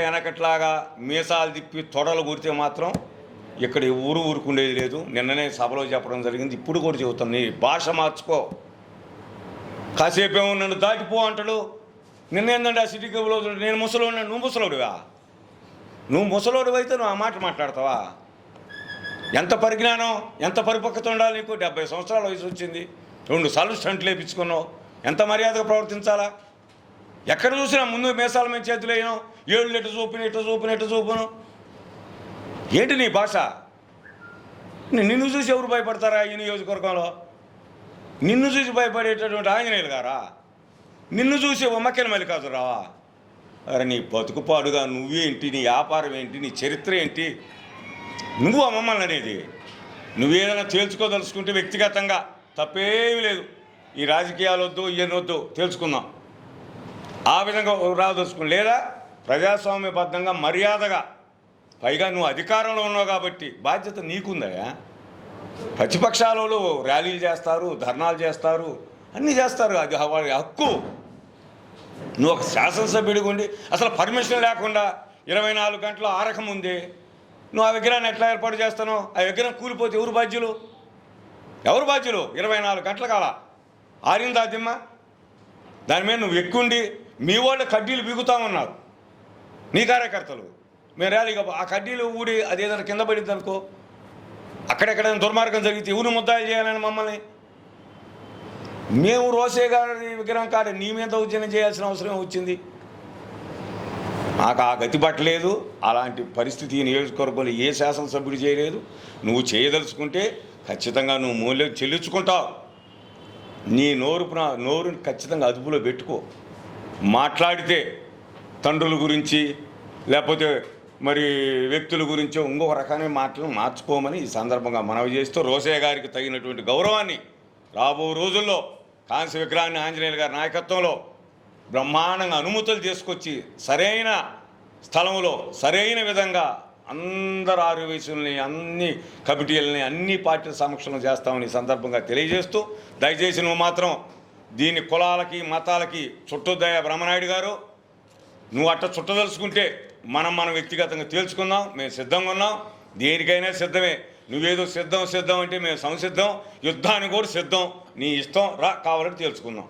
వెనకట్లాగా మీసాలు తిప్పి తొడలు కూరితే మాత్రం ఇక్కడ ఊరు ఊరుకుండేది లేదు. నిన్ననే సభలో చెప్పడం జరిగింది. ఇప్పుడు కూడా చెబుతాను. నీ భాష మార్చుకో. కాసేపు ఏమో నన్ను దాటిపో అంటాడు. నిన్న ఏంటంటే ఆ సిటీ కేబుల్ నేను ముసలోడు నువ్వు ముసలోడువా? నువ్వు ముసలోడు అయితే నువ్వు ఆ మాట మాట్లాడతావా? ఎంత పరిజ్ఞానం ఎంత పరిపక్వత ఉండాలి నీకు? డెబ్బై సంవత్సరాల వయసు వచ్చింది. రెండు సార్లు స్టంట్లు వేయించుకున్నావు. ఎంత మర్యాదగా ప్రవర్తించాలా? ఎక్కడ చూసినా ముందు మేసాల మీద చేతులు వేయను. ఏళ్ళు ఎటు చూపిన ఇట్ట చూపిన ఇట్ట చూపును. ఏంటి నీ భాష? నిన్ను చూసి ఎవరు భయపడతారా ఈ నియోజకవర్గంలో? నిన్ను చూసి భయపడేటటువంటి ఆంజనేయులు గారా? నిన్ను చూసి ఉమ్మకెల మల్లికార్జునరావా? అరే నీ బతుకు పాడుగా నువ్వేంటి? నీ వ్యాపారం ఏంటి? నీ చరిత్ర ఏంటి? నువ్వు మమ్మల్ని అనేది? నువ్వేదైనా తేల్చుకోదలుచుకుంటే వ్యక్తిగతంగా తప్పేమీ లేదు. ఈ రాజకీయాలు వద్దు ఇవన్నీ వద్దు తేల్చుకుందాం. ఆ విధంగా రాదలుచుకుని లేదా ప్రజాస్వామ్యబద్ధంగా మర్యాదగా పైగా నువ్వు అధికారంలో ఉన్నావు కాబట్టి బాధ్యత నీకుందయా ప్రతిపక్షాలలో ర్యాలీలు చేస్తారు ధర్నాలు చేస్తారు అన్నీ చేస్తారు. అది వాళ్ళ హక్కు. నువ్వు ఒక శాసనసభ్యుడిగా ఉండి అసలు పర్మిషన్ లేకుండా ఇరవై నాలుగు గంటల ఆరకం ఉంది. నువ్వు ఆ విగ్రహాన్ని ఎట్లా ఏర్పాటు చేస్తానో ఆ విగ్రహం కూలిపోతే ఎవరు బాధ్యులు? ఎవరు బాధ్యులు? ఇరవై నాలుగు గంటల కాల ఆరిందా దిమ్మ? దాని మీద నువ్వు ఎక్కుండి మీ వాళ్ళు కడ్డీలు బిగుతామన్నారు. నీ కార్యకర్తలు. మేము ర్యాలీగా ఆ కడ్డీలు ఊడి అది ఏదైనా కింద పడింది అనుకో అక్కడెక్కడైనా దుర్మార్గం జరిగితే ఎవరు ముద్దాయిలు చేయాలని మమ్మల్ని. మేము రోసే గారి విగ్రహం కాదు నీ మీద దౌర్జన్యం చేయాల్సిన అవసరం వచ్చింది. నాకు ఆ గతి పట్టలేదు అలాంటి పరిస్థితి నియోజకవర్గంలో ఏ శాసనసభ్యుడు చేయలేదు. నువ్వు చేయదలుచుకుంటే ఖచ్చితంగా నువ్వు మూల్యం చెల్లించుకుంటావు. నీ నోరు ప్ర- నోరుని ఖచ్చితంగా అదుపులో పెట్టుకో. మాట్లాడితే తండ్రుల గురించి లేకపోతే మరి వ్యక్తుల గురించో ఇంకొక రకమైన మాటలు మార్చుకోమని ఈ సందర్భంగా మనవి చేస్తూ రోసయ్య గారికి తగినటువంటి గౌరవాన్ని రాబో రోజుల్లో కాంస్య విగ్రహాన్ని ఆంజనేయులు గారి నాయకత్వంలో బ్రహ్మాండంగా అనుమతులు తీసుకొచ్చి సరైన స్థలంలో సరైన విధంగా అందరు ఆరోగ్యశుల్ని అన్ని కమిటీలని అన్ని పార్టీల సమక్షంలో చేస్తామని ఈ సందర్భంగా తెలియజేస్తూ దయచేసి నువ్వు మాత్రం దీని కులాలకి మతాలకి చుట్టూదయ బ్రహ్మనాయుడు గారు. నువ్వు అట్ట చుట్టదలుచుకుంటే మనం మనం వ్యక్తిగతంగా తేల్చుకుందాం మేము సిద్ధంగా ఉన్నాం. దేనికైనా సిద్ధమే. నువ్వేదో సిద్ధం సిద్ధం అంటే మేము సంసిద్ధం. యుద్ధానికి కూడా సిద్ధం. నీ ఇష్టం రా కావాలంటే తేల్చుకుందాం.